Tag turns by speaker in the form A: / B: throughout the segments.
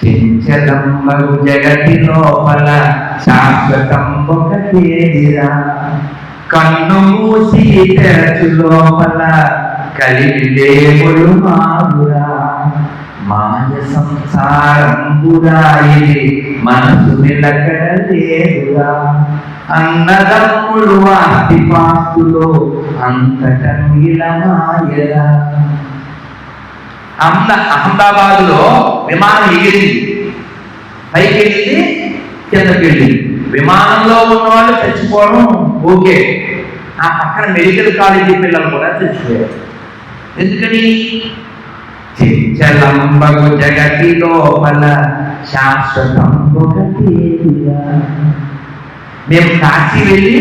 A: చెంచలంబగు జగతి లోపల శాశ్వతంబొకేదిరా కన్ను మూసి తెరచు లోపల కలిగి దేవుడు మాగురా. మాయ సంసారంబురా ఇది మనసు నిలకడ లేదురా. అన్నదమ్ముడు ఆస్తిపాస్తులు అంతట మాయరా. అహ్మద అహ్మదాబాద్లో విమానం ఎగిరింది. పైకి వెళ్ళింది కిందకి వెళ్ళింది. విమానంలో ఉన్న వాళ్ళు చచ్చిపోవడం ఓకే. ఆ పక్కన మెడికల్ కాలేజీ పిల్లలు కూడా చచ్చిపోయారు. ఎందుకని? చెంచలంబగు జగతి లోపల శాశ్వతం మేము కాశీ వెళ్ళి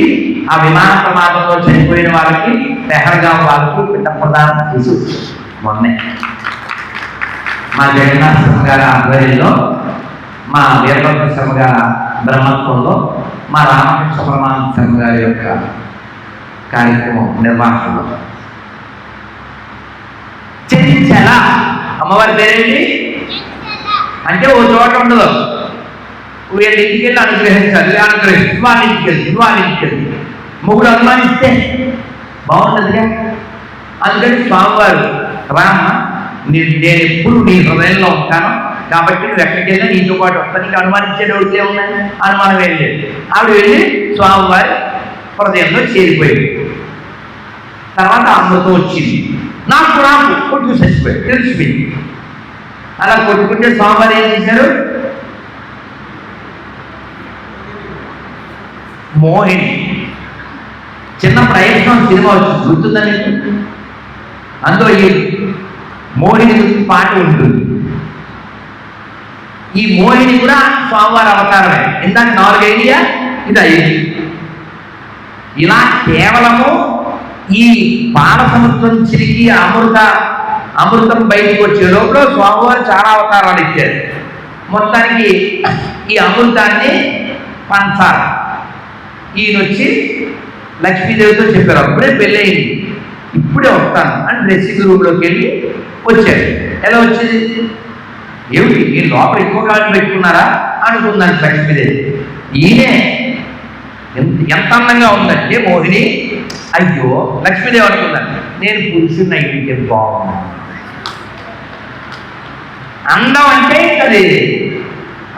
A: ఆ విమాన ప్రమాదంలో చనిపోయిన వాళ్ళకి పెహల్గాం వాళ్ళకి పిట్ట ప్రదానం చేసి వచ్చాం. మొన్నే. మా జగన్నాథ శర్మ గారి ఆధ్వర్యంలో మా వీరభద్ర శర్మ గారి బ్రహ్మత్వంలో మా రామకృష్ణ పరమానంద శర్మ గారి యొక్క కార్యక్రమం నిర్వహణలో చెంచల అమ్మవారి పేరేంటి? అంటే ఓ చోట ఉండదు. వీళ్ళ ఇంటికి వెళ్ళి అనుగ్రహించాలి. అనుగ్రహించి వాళ్ళ ఇంటికి వెళ్ళి వాళ్ళ ఇంటికి వెళ్ళి. మొగుడు అనుమానిస్తే బాగుంటుందిగా. అందుకని స్వామివారు రామ నేను నేను ఎప్పుడు నీ హృదయంలో ఉంటాను కాబట్టి నువ్వు ఎక్కడికి వెళ్ళినా నీతో పాటు వస్తా. నీకు అనుమానించేది ఒకటే ఉన్నాయి అనుమానం ఏం లేదు. ఆవిడ వెళ్ళి స్వామివారి హృదయంలో చేరిపోయింది. తర్వాత అమ్మతో వచ్చింది. నాకు నాకు కొట్టుకు చచ్చిపోయాడు. తెలిసిపోయింది. అలా కొట్టుకుంటే స్వామివారు ఏం చేశారు? మోహిని. చిన్న ప్రయత్నం సినిమా వచ్చింది. గుర్తుందని అందులో ఈ మోహిని గురించి పాట ఉంటుంది ఈ మోహిని కూడా స్వామివారి అవతారమే. ఇందాక నాలుగు ఇది ఐదు ఇలా కేవలము ఈ బాల సముద్రం చిరిగి అమృత అమృతం బయటకు వచ్చే లోపల స్వామివారు చాలా అవతారాలు ఇచ్చారు. మొత్తానికి ఈ అమృతాన్ని పంచారు ఈయన వచ్చి లక్ష్మీదేవితో చెప్పారు. అప్పుడే పెళ్ళయింది. ఇప్పుడే వస్తాను అని డ్రెస్సింగ్ రూమ్లోకి వెళ్ళి వచ్చాడు. ఎలా వచ్చేది? ఏమిటి ఈ లోపల ఎక్కువ కాలం పెట్టుకున్నారా? అనుకుందాను లక్ష్మీదేవి. ఈయనే ఎంత ఎంత అందంగా ఉందంటే మోహిని అయ్యో లక్ష్మీదేవి అనుకున్నాను నేను పురుషుని అయితే బాగున్నా. అందం అంటే అది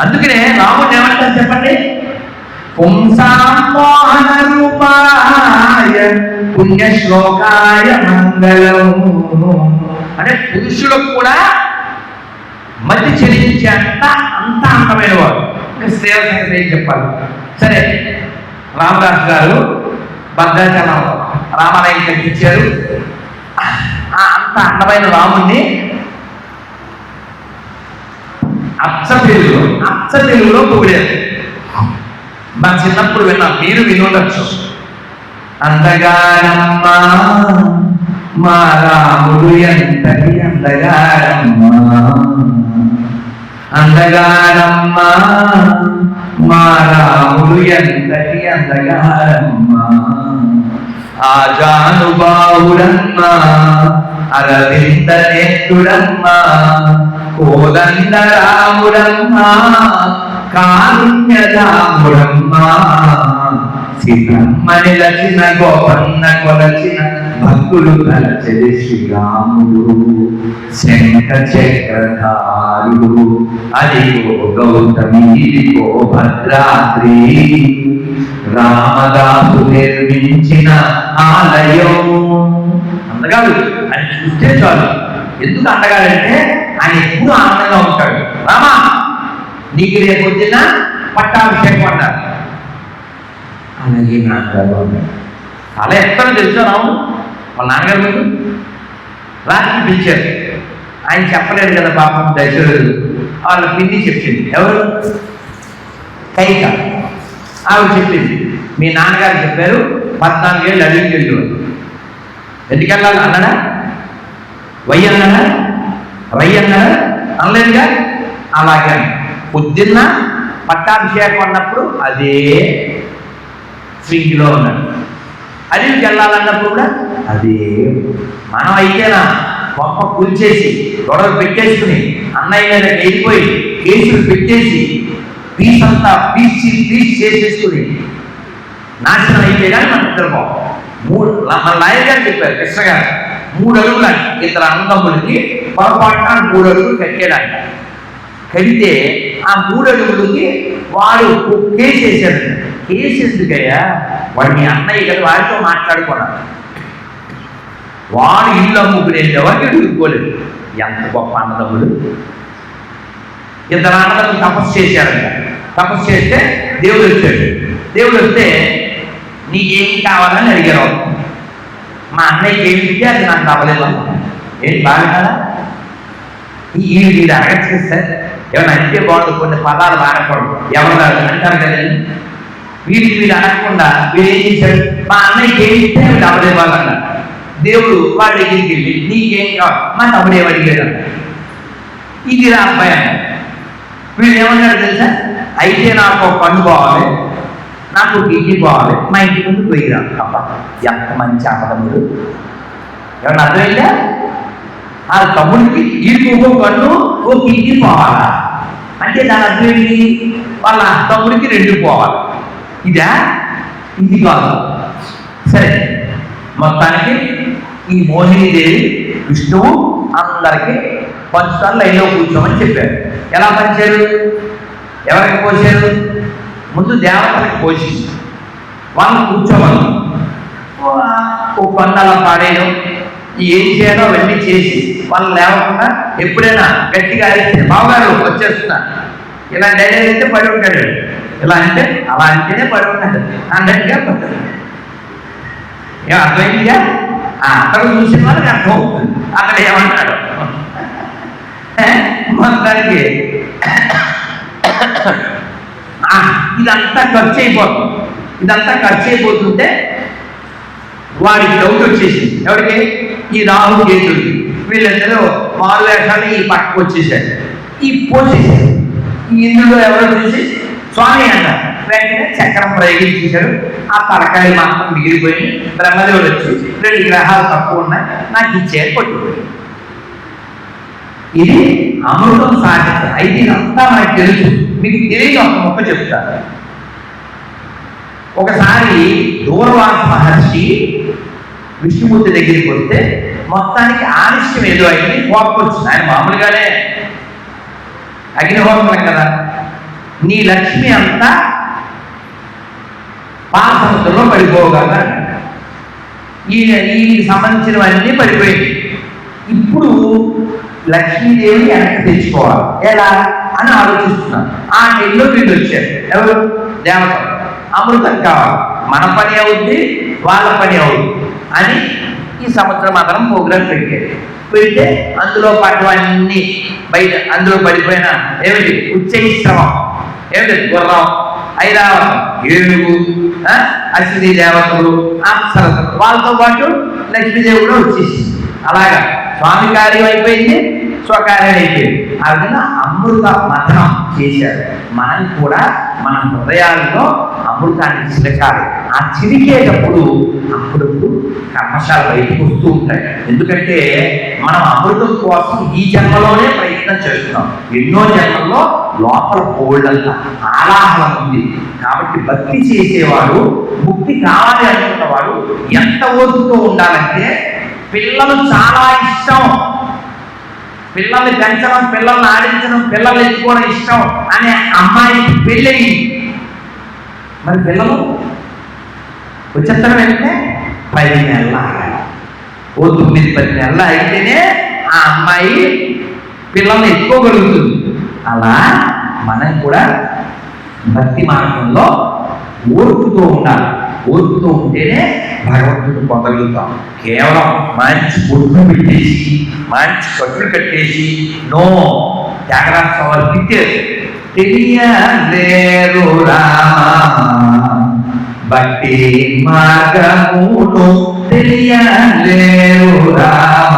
A: అందుకనే రాముడు ఏమంటారు చెప్పండి? పుంసామోహన రూపాయ పుణ్యశ్లోకాయ మంగళం. అంటే పురుషులకు కూడా మతి చెల్లించే అంత అంత అందమైన వాడు. ఇంకా స్త్రీల సంగతి ఏం చెప్పాలి? సరే రామదాస్ గారు భద్రాచలం రామాలయం కట్టించారు. ఆ అంత అందమైన రాముణ్ణి అచ్చ తెలుగులో అచ్చ తెలుగులో పొగిడారు. నా చిన్నప్పుడు విన్నా మీరు వినొచ్చు. అందగారమ్మా మా రాముడు ఎంతటి అందగారమ్మా అందగారమ్మా మా రాముడు ఎంతటి అందగారమ్మా ఆజానుబావుడమ్మా అరవింద నేత్రుడమ్మా కోదండ రాముడమ్మా కారుణ్యదాముడమ్మా సీతమ్మ నిలచిన గోపన్న కొలచిన భక్తులు తలచెది శ్రీరాముడు. శంఖ చక్రధారుడు అది ఓ గౌతమి ఓ భద్రాద్రి. రామదాసు నిర్మించిన ఆలయం. అందగాడు అని చూస్తే చాలు. ఎందుకు అందగాడంటే ఆయన ఎప్పుడు ఆనందంగా ఉంటాడు. రామా నీకు రేపు పొద్దున్న పట్టాభిషేకం అంటారు. అలాగే నాన్నగారు అలా ఎక్కడ తెలుసా రాము వాళ్ళ నాన్నగారు మీకు? రాత్రి పిలిచారు. ఆయన చెప్పలేడు కదా పాపం దశరథుడు. వాళ్ళ పిన్ని చెప్పింది. ఎవరు? కైక. ఆవిడ చెప్పింది. మీ నాన్నగారు చెప్పారు పద్నాలుగేళ్ళు అడిగి వెళ్ళు ఎందుకెళ్ళాలి అన్నాడా? వై అన్నాడా రై అన్నాడా అనలేదుగా? అలాగే పొద్దున్న పట్టాభిషేకం అన్నప్పుడు అదే స్వింగ్లో ఉన్నాడు అడవికి వెళ్ళాలన్నప్పుడు కూడా అదే. మనం అయితేనా గొప్ప కూల్చేసి గొడవలు పెట్టేసుకుని అన్నయ్య మీద వెళ్ళిపోయి కేసులు పెట్టేసి పీస్ అంతా పీసి పీస్ చేసేసుకుని నాశనం కానీ మనకి నిద్రపో మూడు మన లాయర్ గారు చెప్పారు కృష్ణ గారు మూడు అడుగులు ఇద్దరు అన్నదమ్ములకి పొరపాటున మూడు అడుగులు కట్టాడంట కడితే ఆ మూడు అడుగులకి వాడు ఒక కేసు వేసాడు కేసు ఎందుకయ్యా? వాడు మీ అన్నయ్య కదా వాడితో మాట్లాడుకున్నాడు వాడు ఇల్లు అమ్ముకునే ఎవరికి ఎదుర్కోలేదు. ఎంత గొప్ప అన్నదమ్ముడు ఇద్దరు అన్నదమ్ములు తపస్సు చేశారంట. తపస్సు చేస్తే దేవుడు వచ్చాడు. దేవుడు వస్తే నీకేం కావాలని అడిగారు మా అన్నయ్యకి ఏమి అది నాకు అవ్వలేదు. అన్నాడు. ఏంటి బాగా కదా? ఈ వీడు అడగచ్చు సార్. ఏమైనా అంటే బాగుంది కొన్ని పదాలు వాడకూడదు ఎవరు అంటారు కదండి వీడికి వీడు అనకుండా వీడు ఏం చేశాడు. మా అన్నయ్యకి ఏమి ఇస్తే వీడు అవ్వలేదు వాళ్ళు అన్నాడు దేవుడు వాళ్ళ దగ్గరికి వెళ్ళి నీకేం కావాలి? మా తమ్ముడు ఏం అడిగాడు? అన్నాడు. ఇది రా అబ్బాయి అన్నాడు. వీడు ఏమన్నాడు తెలుసా? అయితే నాకు ఒక పన్ను పోవాలి. నాకు ఒక ఇడ్లీ పోవాలి. మా ఇంటి ముందు పోయిరా అబ్బా ఎంత మంచి అపదముడు ఏమన్నా అర్థమైందా? ఆ తమ్ముడికి ఈ ఒక పన్ను ఒక పోవాలా అంటే దాని అర్థం ఏంటి? వాళ్ళ తమ్ముడికి రెండు పోవాలి. ఇదా? ఇది కాదు. సరే మొత్తానికి ఈ మోహినీదేవి విష్ణువు అందరికీ పంచుతారు లైన్లో కూర్చోమని చెప్పారు. ఎలా పంచారు? ఎవరికి పోసారు ముందు దేవతలకు పోసి వాళ్ళని కూర్చోమని. ఓ పన్ను పాడేయడం ఏం చేయాలో అవన్నీ చేసి వాళ్ళు లేవకుండా ఎప్పుడైనా గట్టిగా అయితే బావగారు వచ్చేస్తున్నా. ఇలా డైరెక్ట్ అయితే పడి ఉంటాడు. ఇలా అంటే అలా అంటేనే పడి ఉంటాడు. అన్నట్టుగా పడ్డాడు ఏం అర్థమైందిగా? ఆ, అక్కడ చూసిన వాళ్ళకి అర్థం అవుతుంది అక్కడ ఏమంటాడు మొత్తానికి ఇదంతా ఖర్చు అయిపోతుంది. ఇదంతా ఖర్చు అయిపోతుంటే వాడికి డౌట్ వచ్చేసింది. ఎవరికి ఈ రాహు కేతుడు వీళ్ళందరూ మారు వేషాలు ఈ పక్కకు వచ్చేసారు ఈ పోసేసారు ఇందులో ఎవరో చూసి? స్వామి అన్నారు వెంటనే చక్రం ప్రయోగించేశారు. ఆ తలకాయ మాత్రం మిగిలిపోయి బ్రహ్మదేవుడు వచ్చి రెండు గ్రహాలు తక్కువ ఉన్నాయి నాకు ఇచ్చేది కొట్టుకుపోయి ఇది అమృతం సాధ్యత అయితే ఇదంతా మనకు తెలుసు. మీకు తెలియదు ఒక మొక్క చెప్తారు ఒకసారి దూర్వాస మహర్షి విష్ణుమూర్తి దగ్గరికి వస్తే మొత్తానికి ఆలస్యం ఏదో అయింది కోపం వచ్చింది ఆయన మామూలుగానే అగ్నిహోత్రం కదా. నీ లక్ష్మి అంతా పాలసముద్రంలో పడిపోగలరా ఈ ఈయనకి సంబంధించినవన్నీ పడిపోయింది ఇప్పుడు లక్ష్మీదేవి వెనక్కి తెచ్చుకోవాలి. ఎలా? అని ఆలోచిస్తున్నాను. ఆ నెలలో వీళ్ళు వచ్చారు. ఎవరు? దేవత. అమృతం కావాలి. మన పని అవుద్ది వాళ్ళ పని అవుద్ది. అని ఈ సంవత్సరం అతను ప్రోగ్రాం పెట్టాడు పెడితే అందులో పడవన్నీ బయట అందులో పడిపోయిన ఏమిటి? ఉచ్చైశ్రవం. ఏమిటి? గుర్రం ఐరావతం ఏనుగు అశ్విని దేవతలు అప్సరసలు వాళ్ళతో పాటు లక్ష్మీదేవి కూడా వచ్చేసి అలాగా స్వామి కార్యం అయిపోయింది స్వకార్యం అయిపోయింది. ఆ విధంగా అమృత మథనం చేశారు. మనం కూడా మన హృదయాల్లో అమృతాన్ని చిలకాలి ఆ చిలికేటప్పుడు అప్పుడప్పుడు కర్మశాల బయటకు వస్తూ ఉంటాయి. ఎందుకంటే మనం అమృతం కోసం ఈ జన్మలోనే ప్రయత్నం చేస్తున్నాం. ఎన్నో జన్మల్లో లోపల కోళ్ళంత ఆలాహలం ఉంది. కాబట్టి భక్తి చేసేవాడు ముక్తి కావాలి అనుకున్నవాడు ఎంత ఓర్పుతో ఉండాలంటే పిల్లలు చాలా ఇష్టం. పిల్లల్ని పెంచడం పిల్లల్ని ఆడించడం పిల్లలు ఎత్తుకోవడం ఇష్టం అనే అమ్మాయికి పెళ్ళి మరి పిల్లలు? వచ్చేస్తారా వెంటనే? పది నెలలు ఓ తొమ్మిది పది నెలలు అయితేనే ఆ అమ్మాయి పిల్లల్ని ఎత్తుకోగలుగుతుంది. అలా మనం కూడా భక్తి మార్గంలో ఓర్పుతో ఉండాలి. ఓర్పుతో ఉంటేనే భగవంతుడు పొందగలుగుతాం. కేవలం మంచి బొట్టు పెట్టేసి మంచి కట్టులు కట్టేసి నో త్యాగరాజ స్వామి తిట్టారు తెలియలేరు రామా భక్తి మార్గమును తెలియలేరు రామ.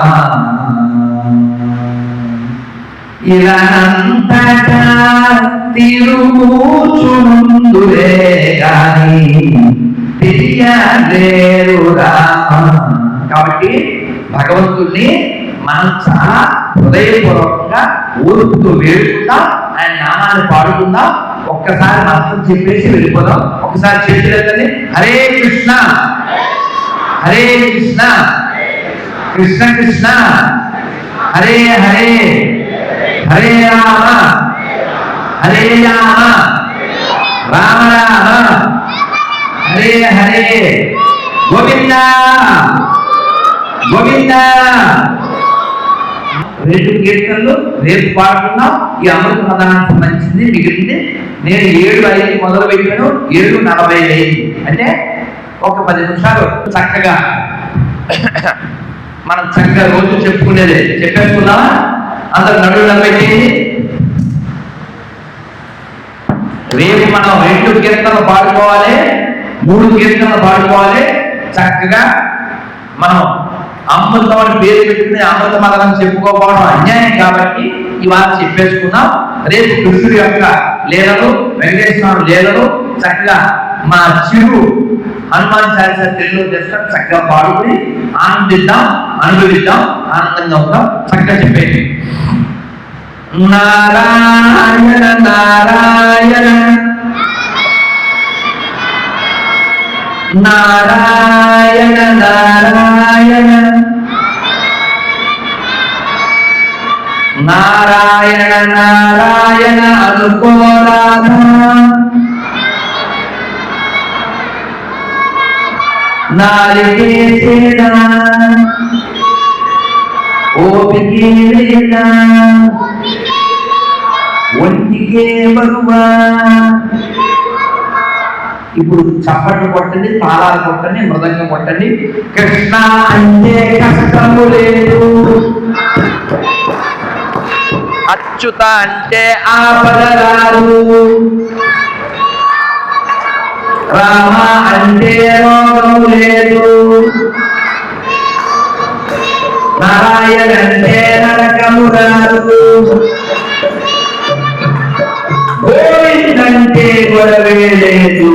A: ఇలాంతటా తిరుగుచుందులే గాని తెలియలేరు రామ. కాబట్టి భగవంతుణ్ణి మనం చాలా హృదయపూర్వకంగా ఊరుకుతూ వేడుకుంటా. ఆయన నామాన్ని పాడుకుందాం. ఒక్కసారి మాత్రం చెప్పేసి వెళ్ళిపోదాం. ఒకసారి చేతులెత్తండి హరే కృష్ణ. హరే కృష్ణ. కృష్ణ కృష్ణ. హరే హరే. హరే రామ. హరే రామ. రామ రామ. హరే హరే. గోవింద. గోవింద. రెండు కీర్తనలు రేపు పాడుకున్నాం ఈ అమృత మదనానికి సంబంధించింది మిగిలింది నేను ఏడు ఐదు మొదలు పెట్టాను ఏడు నలభై ఐదు. అంటే ఒక పది నిమిషాలు చక్కగా. మనం చక్కగా రోజు చెప్పుకునేది. చెప్పేసుకున్నామా అందరు నడువులో పెట్టేది రేపు మనం రెండు కీర్తనలు పాడుకోవాలి మూడు కీర్తనలు పాడుకోవాలి చక్కగా మనం అమృతం అని పేరు పెట్టుకుని అమృత మదనం చెప్పుకోకపోవడం అన్యాయం కాబట్టి ఇవాళ చెప్పేసుకున్నాం. రేపు కృష్ణుడి యొక్క లీలలు వెంకటేశ్వర లీలలు చక్కగా మా చిరు హనుమాన్ చాలీస తెలుగు చేస్తాం చక్కగా పాడుకుని ఆనందిద్దాం అనుభవిద్దాం ఆనందంగా ఉందాం చక్కగా చెప్పేది నారాయణ నారాయణ నారాయణ నారాయణ. నారాయణ నారాయణ అనుకోరాధ. నారికేసేనా ఓపికే లేదా ఒంటికే బరువా. ఇప్పుడు చప్పట్లు కొట్టండి తాళాలు కొట్టండి మృదంగం కొట్టండి. కృష్ణ అంటే కష్టము లేదు. అచ్యుత అంటే ఆపద రాదు. రామ అంటే రోగం లేదు. నారాయణ అంటే నరకము రాదు. చూడవే లేదు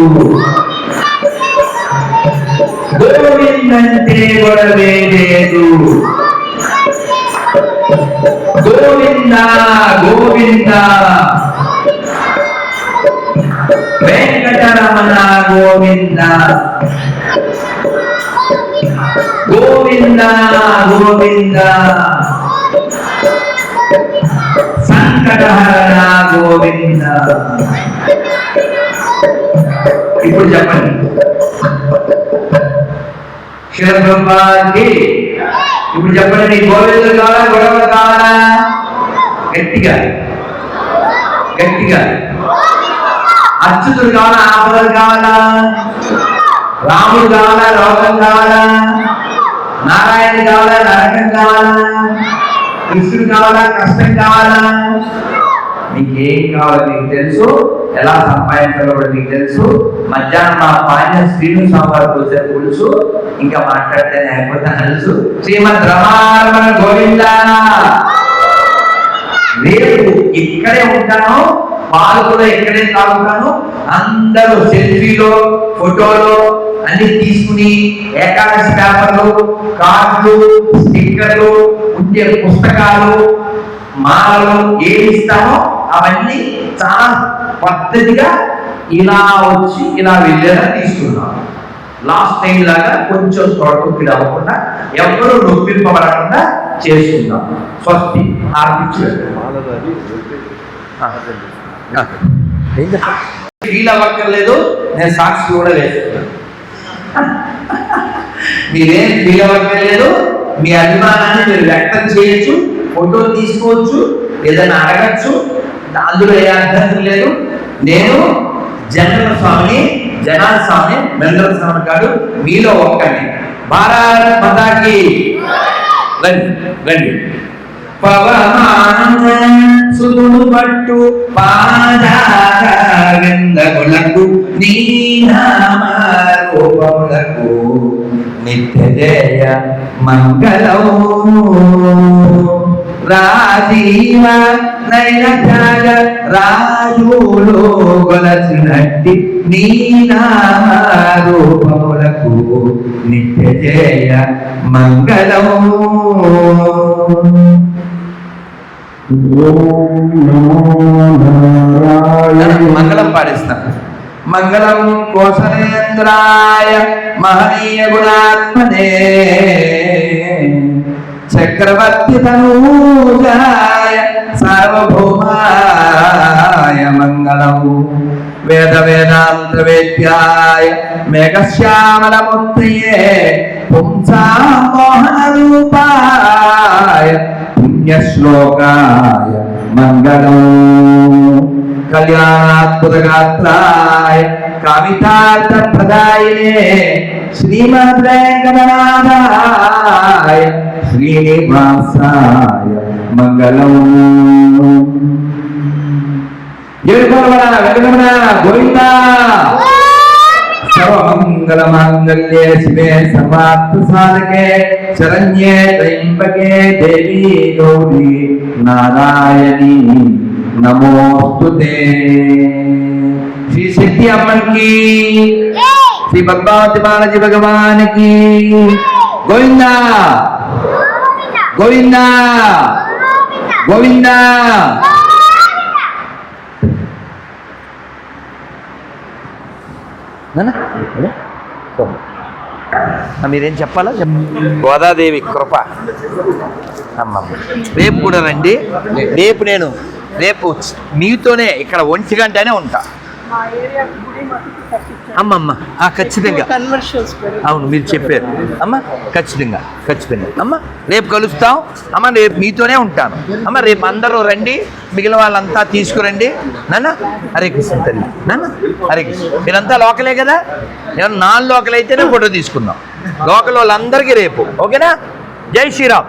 A: గోవిందంటే గొడవే లేదు గోవింద గోవింద. వెంకటరమణ గోవింద. గోవింద గోవింద. సంకటహరణ గోవింద. ఇప్పుడు చెప్పండి. శివబ్రహ్మాకి ఇప్పుడు చెప్పండి నీ గోవిందుడు కావాలా గొడవ కావాలా? గట్టిగా. గట్టిగా. అచ్యుతుడు కావాలా ఆపదలు కావాలా? రాముడు కావాలా లోకం కావాలా? నారాయణ కావాలా నరకం కావాలా? కృష్ణుడు కావాలా కష్టం కావాలా? నీకేం కావాలో నీకు తెలుసు? ఎలా సంపాదించాలో కూడా నీకు తెలుసు. మధ్యాహ్నం మా పాయన శ్రీను స్వామి వచ్చారు పులుసు. ఇంకా మాట్లాడితే లేకపోతే తెలుసు. శ్రీమద్ రమారమణ గోవింద రేపు ఇక్కడే ఉంటాను. పాలు కూడా ఇక్కడే తాగుతాను. అందరూ సెల్ఫీలో ఫోటోలో అన్ని తీసుకుని ఏకాదశి పేపర్లు కార్డులు స్టిక్కర్లు ఉండే పుస్తకాలు మాలలు ఏమి ఇస్తామో అవన్నీ చాలా పద్ధతిగా ఇలా వచ్చి ఇలా వెళ్ళేలా తీసుకున్నాం. లాస్ట్ టైం లాగా కొంచెం తొడకొక్కిడి అవ్వకుండా ఎవరు నొప్పింపబడకుండా చేసుకుందాం. స్వస్తి ఫీల్ అవ్వక్కర్లేదు నేను సాక్షి కూడా లేదు మీరేం ఫీల్ అవ్వక్కర్లేదు మీ అభిమానాన్ని మీరు వ్యక్తం చేయొచ్చు ఫోటో తీసుకోవచ్చు ఏదైనా అడగచ్చు అందులో ఏ అభ్యంతరం లేదు. నేను జనరల్ స్వామిని జనాల స్వామి మెండల స్వామి కాదు మీలో ఒక్కని భారత్ మతాకి రండి రండి. పవమాన సుతుడు పట్టు పాదారవిందములకు నీ నామ నిత్య జయ మంగళం రాజీవ నయన త్యాగ రాజులో గొలసినట్టి నీ రూపములకు నిత్య జయ మంగళం
B: ఓం నమో నారాయణ
A: మంగళం పాడిస్తాను మంగళం కోసలేంద్రాయ మహనీయ గుణాత్మనే. चक्रवर्तिय सर्वभौमाय वेद वेदान्त वेद्याय मेघश्यामलमुत्रये पुंसा मोहनरूपाय पुण्यश्लोकाय मङ्गलौ कल्याणात्पुतगात्राय कवितार्थप्रदायिने श्रीमद्वेकमनादाय శ్రీనివాసాయ మంగళం. గోవింద. సర్వమంగళ మాంగళ్యే శివే సర్వార్థ సాధకే శరణ్యే త్రయంబకే దేవి గౌరీ నారాయణి. నమోస్తుతే. శ్రీ శక్తి అమ్మకి శ్రీ పద్మావతి బాలాజీ భగవానికి. గోవింద. గోవింద! గోవింద! మీరేం చెప్పాలా? గోదాదేవి కృప. అమ్మమ్మ. రేపు కూడా రండి. రేపు నేను రేపు మీతోనే ఇక్కడ ఒంటి గంటనే ఉంటా.
C: మా ఏరియా గుడి మట్టుకు కట్టించారు.
A: అమ్మమ్మ ఆ ఖచ్చితంగా.
C: కన్వర్షన్స్
A: అవును మీరు చెప్పారు. అమ్మ ఖచ్చితంగా ఖచ్చితంగా. అమ్మ రేపు కలుస్తాం. అమ్మ రేపు మీతోనే ఉంటాను. అమ్మ రేపు అందరూ రండి. మిగిలిన వాళ్ళంతా తీసుకురండి. నాన్న హరే కృష్ణ తల్లి. నాన్న హరే కృష్ణ. మీరంతా లోకలే కదా? నేను నాన్ లోకల్ అయితేనే ఫోటో తీసుకుందాం. లోకల్ వాళ్ళందరికీ రేపు. ఓకేనా? జై శ్రీరామ్.